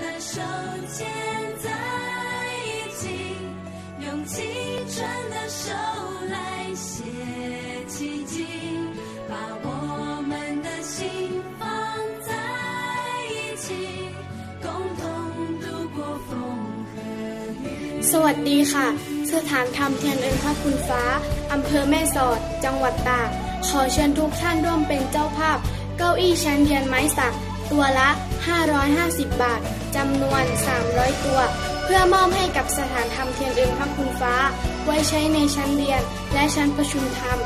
的手牵在一起，用青春的手来写奇迹，把我们的心放在一起，共同度过风和雨。 สวัสดีค่ะ สถานธรรมเทียนเอิญพระคุณฟ้า อำเภอแม่สอด จังหวัดตาก ขอเชิญทุกท่านร่วมเป็นเจ้าภาพ เก้าอี้ชั้นเทียนไม้สัก ตัวละ 550 บาท จำนวน 300 ตัว เพื่อมอบให้กับสถานธรรมเทียนเองพระคุณฟ้า ไว้ใช้ในชั้นเรียนและชั้นประชุมธรรม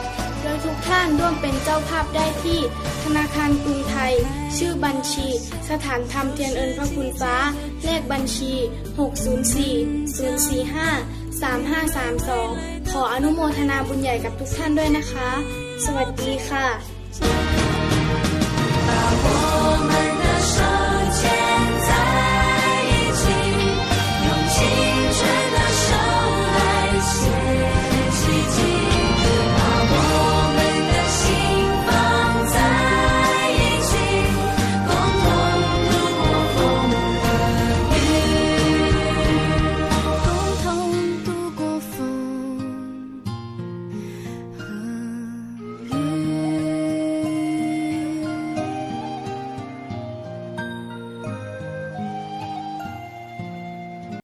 โดยทุกท่านร่วมเป็นเจ้าภาพได้ที่ ธนาคารกรุงไทย ชื่อบัญชี สถานธรรมเทียนเอิญพระคุณฟ้า เลขบัญชี 604 045 3532 ขออนุโมทนาบุญใหญ่กับทุกท่านด้วยนะคะ สวัสดีค่ะ